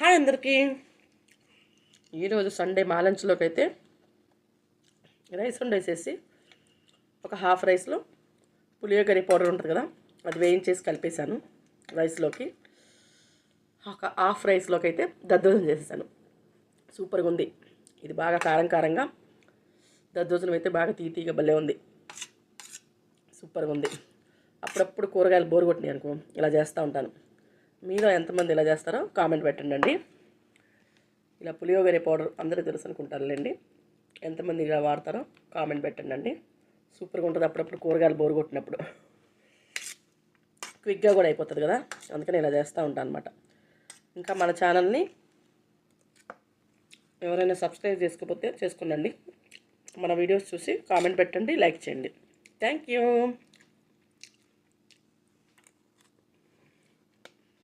Hi అందరికీ. ఈరోజు Sunday మా లంచ్లోకి అయితే రైస్ వండేసేసి ఒక హాఫ్ రైస్లో పులియోగరి పౌడర్ ఉంటుంది కదా అది వేయించేసి కలిపేశాను రైస్లోకి. ఒక హాఫ్ రైస్లోకి అయితే దద్దోజనం చేసేసాను. సూపర్గా ఉంది. ఇది బాగా కారం కారంగా దద్దోజనం అయితే బాగా తీతీగా భలే ఉంది. సూపర్గా ఉంది. అప్పుడప్పుడు కూరగాయలు బోరు కొట్టినాయి అనుకో ఇలా చేస్తూ ఉంటాను. మీలో ఎంతమంది ఇలా చేస్తారో కామెంట్ పెట్టండి ఇలా పులియోగరి పౌడర్ అందరూ తెలుసు అనుకుంటారులేండి. ఎంతమంది ఇలా వాడతారో కామెంట్ పెట్టండి సూపర్గా ఉంటుంది అప్పుడప్పుడు కూరగాయలు బోరు కొట్టినప్పుడు. క్విక్గా కూడా అయిపోతుంది కదా? అందుకని ఇలా చేస్తూ ఉంటాను అనమాట ఇంకా మన ఛానల్ని ఎవరైనా సబ్స్క్రైబ్ చేసుకోకపోతే చేసుకునండి. మన వీడియోస్ చూసి కామెంట్ పెట్టండి లైక్ చేయండి. Thank you.